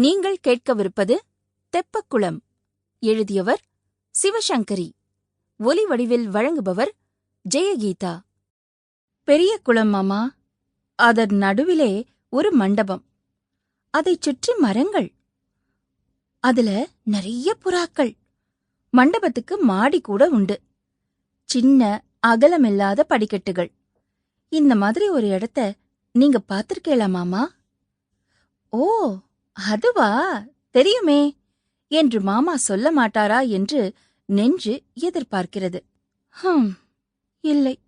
நீங்கள் கேட்கவிருப்பது தெப்பக்குளம். எழுதியவர் சிவசங்கரி. ஒலி வடிவில் வழங்குபவர் ஜெயகீதா. பெரிய குளம் மாமா அதன் நடுவிலே ஒரு மண்டபம். அதைச் சுற்றி மரங்கள். அதுல நிறைய புறாக்கள். மண்டபத்துக்கு மாடி கூட உண்டு. சின்ன அகலமில்லாத படிக்கட்டுகள். இந்த மாதிரி ஒரு இடத்த நீங்க பார்த்திருக்கேளா மாமா? ஓ அதுவா? தெரியுமே. என்று மாமா சொல்ல மாட்டாரா என்று நெஞ்சு எதிர்பார்க்கிறது. ஹம் இல்லை.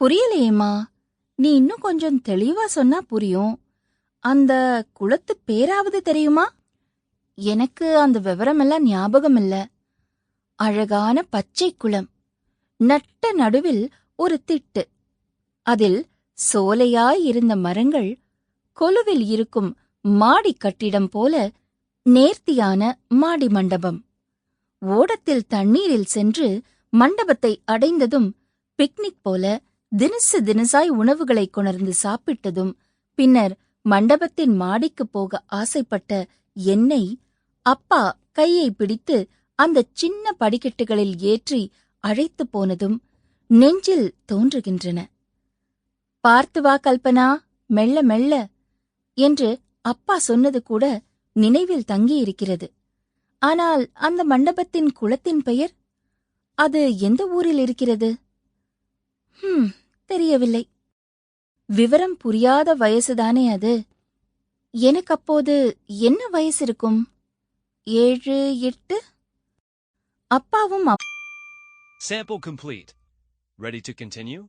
புரியலையேம்மா. நீ இன்னும் கொஞ்சம் தெளிவா சொன்னா புரியும். அந்த குளத்து பேராவது தெரியுமா? எனக்கு அந்த விவரமெல்லாம் ஞாபகம் இல்ல அழகான பச்சை குளம். நட்ட நடுவில் ஒரு திட்டு. அதில் சோலையாய் இருந்த மரங்கள் கொலுவில் இருக்கும் மாடி கட்டிடம் போல நேர்த்தியான மாடி மண்டபம். ஓடத்தில் தண்ணீரில் சென்று மண்டபத்தை அடைந்ததும் பிக்னிக் போல தினசு தினசாய் உணவுகளை கொணர்ந்து சாப்பிட்டதும் பின்னர் மண்டபத்தின் மாடிக்குப் போக ஆசைப்பட்ட என்னை அப்பா கையை பிடித்து அந்த சின்ன படிக்கட்டுகளில் ஏற்றி அழைத்து போனதும் நெஞ்சில் தோன்றுகின்றன. பார்த்து வா கல்பனா மெல்ல மெல்ல என்று அப்பா சொன்னது கூட நினைவில் தங்கியிருக்கிறது. ஆனால் அந்த மண்டபத்தின் குளத்தின் பெயர்? அது எந்த ஊரில் இருக்கிறது? ஹம் தெரியவில்லை. விவரம் புரியாத வயசுதானே அது. எனக்கு அப்போது என்ன வயசு இருக்கும்? ஏழு எட்டு? அப்பாவும் அப்- Sample complete. Ready to continue?